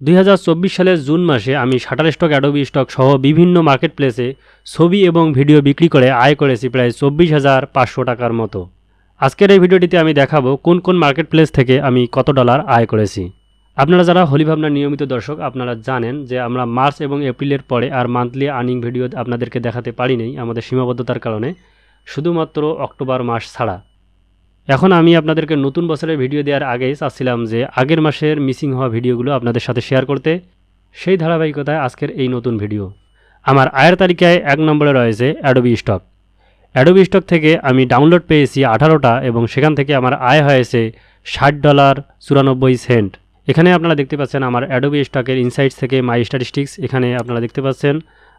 দুই হাজার চব্বিশ সালের জুন মাসে আমি শাটার স্টক, অ্যাডোবি স্টক সহ বিভিন্ন মার্কেট প্লেসে ছবি এবং ভিডিও বিক্রি করে আয় করেছি প্রায় চব্বিশ হাজার পাঁচশো টাকার মতো। আজকের এই ভিডিওটিতে আমি দেখাবো কোন কোন মার্কেট প্লেস থেকে আমি কত ডলার আয় করেছি। আপনারা যারা হোলি ভাবনার নিয়মিত দর্শক, আপনারা জানেন যে আমরা মার্চ এবং এপ্রিলের পরে আর মান্থলি আর্নিং ভিডিও আপনাদেরকে দেখাতে পারিনি আমাদের সীমাবদ্ধতার কারণে, শুধুমাত্র অক্টোবর মাস ছাড়া। এখন আমি আপনাদেরকে নতুন বছরের ভিডিও দেওয়ার আগেই চাচ্ছিলাম যে আগের মাসের মিসিং হওয়া ভিডিওগুলো আপনাদের সাথে শেয়ার করতে। সেই ধারাবাহিকতায় আজকের এই নতুন ভিডিও। আমার আয়ের তালিকায় এক নম্বরে রয়েছে অ্যাডোবি স্টক অ্যাডোবি স্টক থেকে আমি ডাউনলোড পেয়েছি আঠারোটা এবং সেখান থেকে আমার আয় হয়েছে ষাট ডলার চুরানব্বই সেন্ট। এখানে আপনারা দেখতে পাচ্ছেন আমার অ্যাডোবি স্টকের ইনসাইটস থেকে মাই স্ট্যাটিস্টিক্স এখানে আপনারা দেখতে পাচ্ছেন,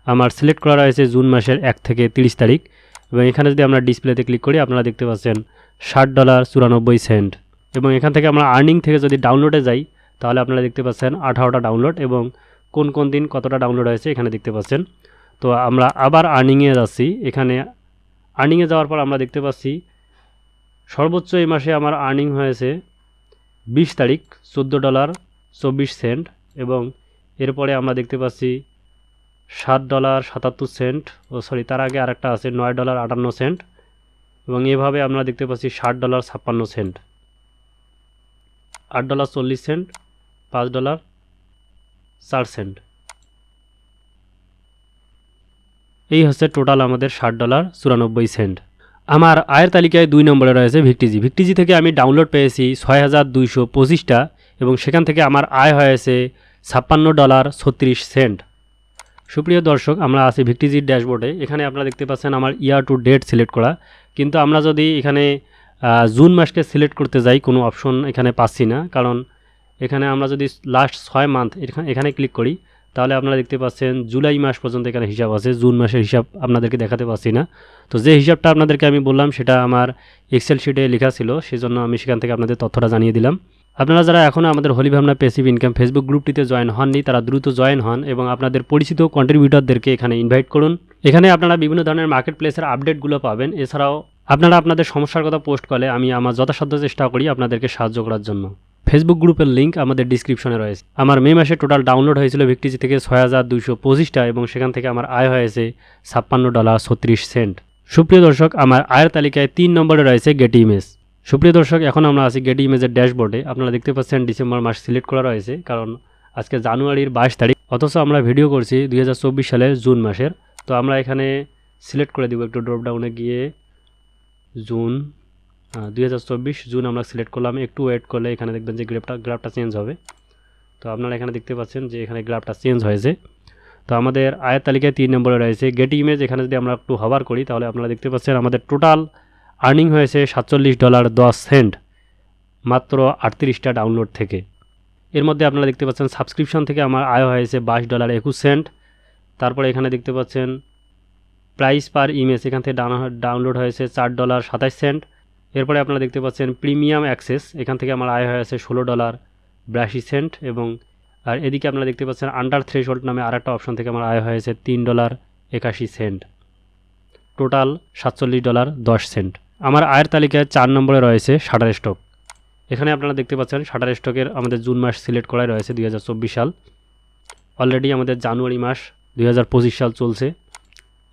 আমার সিলেক্ট করা রয়েছে জুন মাসের এক থেকে তিরিশ তারিখ। এবং এখানে যদি আমরা ডিসপ্লেতে ক্লিক করি, আপনারা দেখতে পাচ্ছেন ষাট ডলার চুরানব্বই সেন্ট এবং এখান থেকে আমরা আর্নিং থেকে যদি ডাউনলোডে যাই, তাহলে আপনারা দেখতে পাচ্ছেন আঠারোটা ডাউনলোড এবং কোন কোন দিন কতটা ডাউনলোড হয়েছে এখানে দেখতে পাচ্ছেন। তো আমরা আবার আর্নিংয়ে যাচ্ছি। এখানে আর্নিংয়ে যাওয়ার পর আমরা দেখতে পাচ্ছি সর্বোচ্চ এই মাসে আমার আর্নিং হয়েছে বিশ তারিখ, চোদ্দ ডলার চব্বিশ সেন্ট এবং এরপরে আমরা দেখতে পাচ্ছি সাত ডলার সাতাত্তর সেন্ট, ও সরি, তার আগে আরেকটা আছে, নয় ডলার আটান্ন সেন্ট, এবং এভাবে আমরা দেখতে পাচ্ছি ষাট ডলার ছাপ্পান্ন সেন্ট। আট ডলার চল্লিশ সেন্ট, পাঁচ ডলার চার সেন্ট। এই হচ্ছে টোটাল আমাদের ষাট ডলার চুরানব্বই সেন্ট। আমার আয়ের তালিকায় দুই নম্বরে রয়েছে ভিক্টিজি। ভিক্টিজি থেকে আমি ডাউনলোড পেয়েছি ছয় হাজার দুইশো পঁচিশটা, এবং সেখান থেকে আমার আয় হয়েছে ছাপ্পান্ন ডলার ছত্রিশ সেন্ট। সুপ্রিয় দর্শক, আমরা আছি ভিক্টিজির ড্যাশবোর্ডে। এখানে আপনারা দেখতে পাচ্ছেন আমার ইয়ার টু ডেট সিলেক্ট করা। কিন্তু আমরা যদি এখানে জুন মাসকে সিলেক্ট করতে যাই, কোনো অপশন এখানে পাচ্ছি না। কারণ এখানে আমরা যদি লাস্ট ছয় মান্থ এখানে এখানে ক্লিক করি, তাহলে আপনারা দেখতে পাচ্ছেন জুলাই মাস পর্যন্ত এখানে হিসাব আছে। জুন মাসের হিসাব আপনাদেরকে দেখাতে পাচ্ছি না। তো যে হিসাবটা আপনাদেরকে আমি বললাম, সেটা আমার এক্সেল শিটে লেখা ছিল, সেজন্য আমি সেখান থেকে আপনাদের তথ্যটা জানিয়ে দিলাম। আপনারা যারা এখনও আমাদের হোলি ভাবনা পেসিভ ইনকাম ফেসবুক গ্রুপটিতে জয়েন হননি, তারা দ্রুত জয়েন হন এবং আপনাদের পরিচিত কন্ট্রিবিউটারদেরকে এখানে ইনভাইট করুন। এখানে আপনারা বিভিন্ন ধরনের মার্কেট প্লেসের আপডেটগুলো পাবেন। এছাড়াও আপনারা আপনাদের সমস্যার কথা পোস্ট করলে আমি আমার যথাসাধ্য চেষ্টা করি আপনাদেরকে সাহায্য করার জন্য। ফেসবুক গ্রুপের লিঙ্ক আমাদের ডিসক্রিপশনে রয়েছে। আমার মে মাসে টোটাল ডাউনলোড হয়েছিল ভিক্টিজি থেকে ছয় হাজার দুইশো পঁচিশটা এবং সেখান থেকে আমার আয় হয়েছে ছাপ্পান্ন ডলার ছত্রিশ সেন্ট। সুপ্রিয় দর্শক, আমার আয়ের তালিকায় তিন নম্বরে রয়েছে গেটি ইমেজ সুপ্রিয় দর্শক, এখন আমরা আছি গেটি ইমেজের ড্যাশবোর্ডে আপনারা দেখতে পাচ্ছেন ডিসেম্বর মাস সিলেক্ট করা রয়েছে, কারণ আজকে জানুয়ারির বাইশ তারিখ। অথচ আমরা ভিডিও করছি দুই সালের জুন মাসের। তো আমরা এখানে সিলেক্ট করে দিব একটু ড্রপডাউনে গিয়ে জুন। দুই হাজার চব্বিশ জুন আমরা সিলেক্ট করলাম। একটু ওয়েট করলে এখানে দেখবেন যে গ্রাফটা গ্রাফটা চেঞ্জ হবে। তো আপনারা এখানে দেখতে পাচ্ছেন যে এখানে গ্রাফটা চেঞ্জ হয়েছে। তো আমাদের আয়ের তালিকায় তিন নম্বরে রয়েছে গেটি ইমেজ এখানে যদি আমরা একটু হবার করি, তাহলে আপনারা দেখতে পাচ্ছেন আমাদের টোটাল আর্নিং হয়েছে সাতচল্লিশ ডলার দশ সেন্ট, মাত্র আটত্রিশটা ডাউনলোড থেকে। এর মধ্যে আপনারা দেখতে পাচ্ছেন সাবস্ক্রিপশন থেকে আমার আয় হয়েছে বাইশ ডলার একুশ সেন্ট। তারপরে এখানে দেখতে পাচ্ছেন প্রাইস পার ইমেজ, এখান থেকে ডাউনলোড হয়েছে চার ডলার সাতাশ সেন্ট। এরপরে আপনারা দেখতে পাচ্ছেন প্রিমিয়াম অ্যাক্সেস, এখান থেকে আমার আয় হয়েছে ষোলো ডলার বিরাশি সেন্ট এবং, আর এদিকে আপনারা দেখতে পাচ্ছেন আন্ডার থ্রেশহোল্ড নামে আরেকটা অপশন থেকে আমার আয় হয়েছে তিন ডলার একাশি সেন্ট। টোটাল সাতচল্লিশ ডলার দশ সেন্ট। আমার আয়ের তালিকায় চার নম্বরে রয়েছে শাটার স্টক। এখানে আপনারা দেখতে পাচ্ছেন, শাটার স্টকের আমাদের জুন মাস সিলেক্ট করাই রয়েছে দুই হাজার চব্বিশ সাল। অলরেডি আমাদের জানুয়ারি মাস দুই হাজার পঁচিশ সাল চলছে।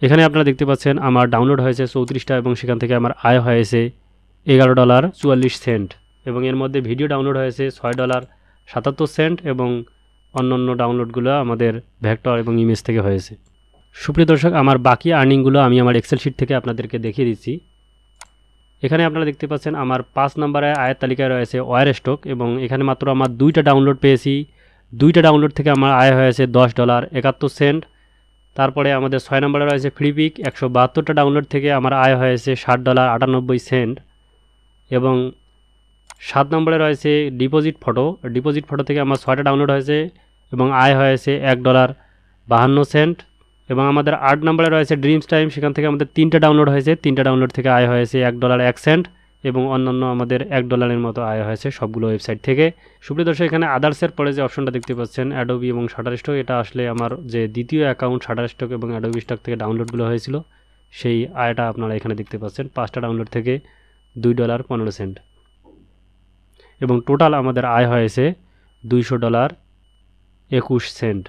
এখানে আপনারা দেখতে পাচ্ছেন, আমার ডাউনলোড হয়েছে চৌত্রিশটা এবং সেখান থেকে আমার আয় হয়েছে এগারো ডলার চুয়াল্লিশ সেন্ট এবং এর মধ্যে ভিডিও ডাউনলোড হয়েছে ছয় ডলার সাতাত্তর সেন্ট এবং অন্যান্য ডাউনলোডগুলো আমাদের ভ্যাক্টর এবং ইমেজ থেকে হয়েছে। সুপ্রিয় দর্শক, আমার বাকি আর্নিংগুলো আমি আমার এক্সেল শিট থেকে আপনাদেরকে দেখিয়ে দিচ্ছি। এখানে আপনারা দেখতে পাচ্ছেন আমার পাঁচ নম্বরে আয়ের তালিকায় রয়েছে ওয়ার স্টক এবং এখানে মাত্র আমার দুইটা ডাউনলোড পেয়েছি। দুইটা ডাউনলোড থেকে আমার আয় হয়েছে দশ ডলার একাত্তর সেন্ট। তারপরে আমাদের ছয় নম্বরে রয়েছে ফ্রিপিক একশো বাহাত্তরটা ডাউনলোড থেকে আমার আয় হয়েছে ষাট ডলার আটানব্বই সেন্ট। এবং সাত নম্বরে রয়েছে ডিপোজিট ফটো ডিপোজিট ফটো থেকে আমার ছয়টা ডাউনলোড হয়েছে এবং আয় হয়েছে এক ডলার বাহান্ন সেন্ট। এবং আমাদের আট নম্বরে রয়েছে ড্রিমস টাইম সেখান থেকে আমাদের তিনটা ডাউনলোড হয়েছে। তিনটা ডাউনলোড থেকে আয় হয়েছে এক ডলার এক সেন্ট এবং অন্যান্য আমাদের এক ডলারের মতো আয় হয়েছে সবগুলো ওয়েবসাইট থেকে। সুপ্রিয় দর্শক, এখানে আদার্সের পরে যে অপশনটা দেখতে পাচ্ছেন অ্যাডোবি এবং শাটার স্টক এটা আসলে আমার যে দ্বিতীয় অ্যাকাউন্ট শাটার স্টক এবং অ্যাডোবি স্টক থেকে ডাউনলোডগুলো হয়েছিল, সেই আয়টা আপনারা এখানে দেখতে পাচ্ছেন। পাঁচটা ডাউনলোড থেকে দুই ডলার পনেরো সেন্ট এবং টোটাল আমাদের আয় হয়েছে দুইশো ডলার একুশ সেন্ট